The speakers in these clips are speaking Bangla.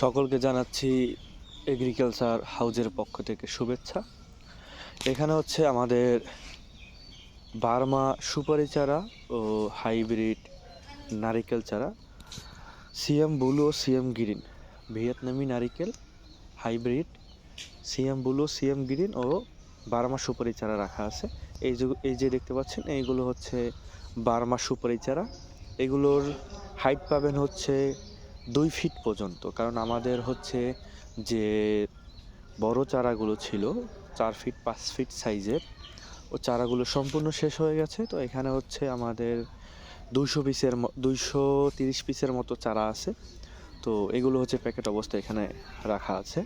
সকলকে জানাচ্ছি এগ্রিকালচার হাউজের পক্ষ থেকে শুভেচ্ছা। এখানে হচ্ছে আমাদের বার্মা সুপারি চারা ও হাইব্রিড নারিকেল চারা। সিএম বুলু ও সিএম গ্রিন, ভিয়েতনামি নারিকেল hybrid CM blue, CM green ও বার্মা সুপারি চারা রাখা আছে। এই যে এই যে দেখতে পাচ্ছেন, এইগুলো হচ্ছে বার্মা সুপারি চারা। এগুলোর হাইট পাবেন হচ্ছে দুই ফিট পর্যন্ত। কারণ আমাদের হচ্ছে যে বড় চারাগুলো ছিল, চার ফিট পাঁচ ফিট সাইজের ও চারাগুলো সম্পূর্ণ শেষ হয়ে গেছে। তো এখানে হচ্ছে আমাদের দুইশো পিসের দুইশো তিরিশ পিসের মতো চারা আছে। তো এগুলো হচ্ছে প্যাকেট অবস্থায় এখানে রাখা আছে।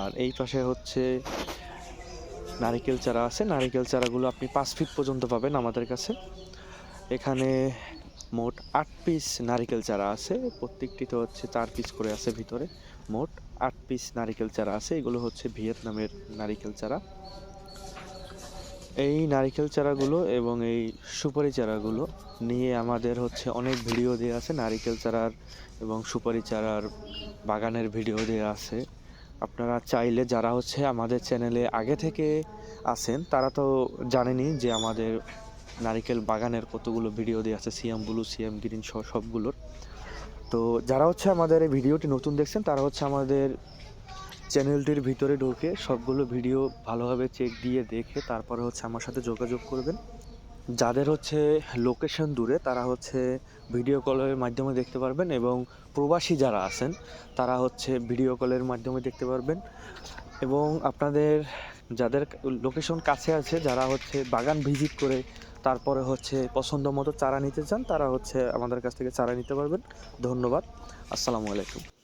আর এই পাশে হচ্ছে নারিকেল চারা আছে। নারিকেল চারাগুলো আপনি পাঁচ ফিট পর্যন্ত পাবেন আমাদের কাছে। এখানে মোট আট পিস নারিকেল চারা আছে। প্রত্যেকটিতে হচ্ছে চার পিস করে আছে ভিতরে। মোট আট পিস নারিকেল চারা আছে। এগুলো হচ্ছে ভিয়েতনামের নারিকেল চারা। এই নারিকেল চারাগুলো এবং এই সুপারি চারাগুলো নিয়ে আমাদের হচ্ছে অনেক ভিডিও দেওয়া আছে। নারিকেল চারার এবং সুপারি চারার বাগানের ভিডিও দেওয়া আছে। আপনারা চাইলে যারা হচ্ছে আমাদের চ্যানেলে আগে থেকে আছেন, তারা তো জানেনই যে আমাদের নারিকেল বাগানের কতগুলো ভিডিও দেওয়া আছে সিএম ব্লু সিএম গ্রিন সহ সবগুলোর। তো যারা হচ্ছে আমাদের এই ভিডিওটি নতুন দেখছেন, তারা হচ্ছে আমাদের চ্যানেলটির ভিতরে ঢুকে সবগুলো ভিডিও ভালোভাবে চেক দিয়ে দেখে তারপরে হচ্ছে আমার সাথে যোগাযোগ করবেন। যাদের হচ্ছে লোকেশন দূরে, তারা হচ্ছে ভিডিও কলের মাধ্যমে দেখতে পারবেন এবং প্রবাসী যারা আছেন, তারা হচ্ছে ভিডিও কলের মাধ্যমে দেখতে পারবেন। এবং আপনাদের যাদের লোকেশন কাছে আছে, যারা হচ্ছে বাগান ভিজিট করে তারপরে হচ্ছে পছন্দ মতো চারা নিতে চান, তারা হচ্ছে আমাদের কাছ থেকে চারা নিতে পারবেন। ধন্যবাদ। আসসালামু আলাইকুম।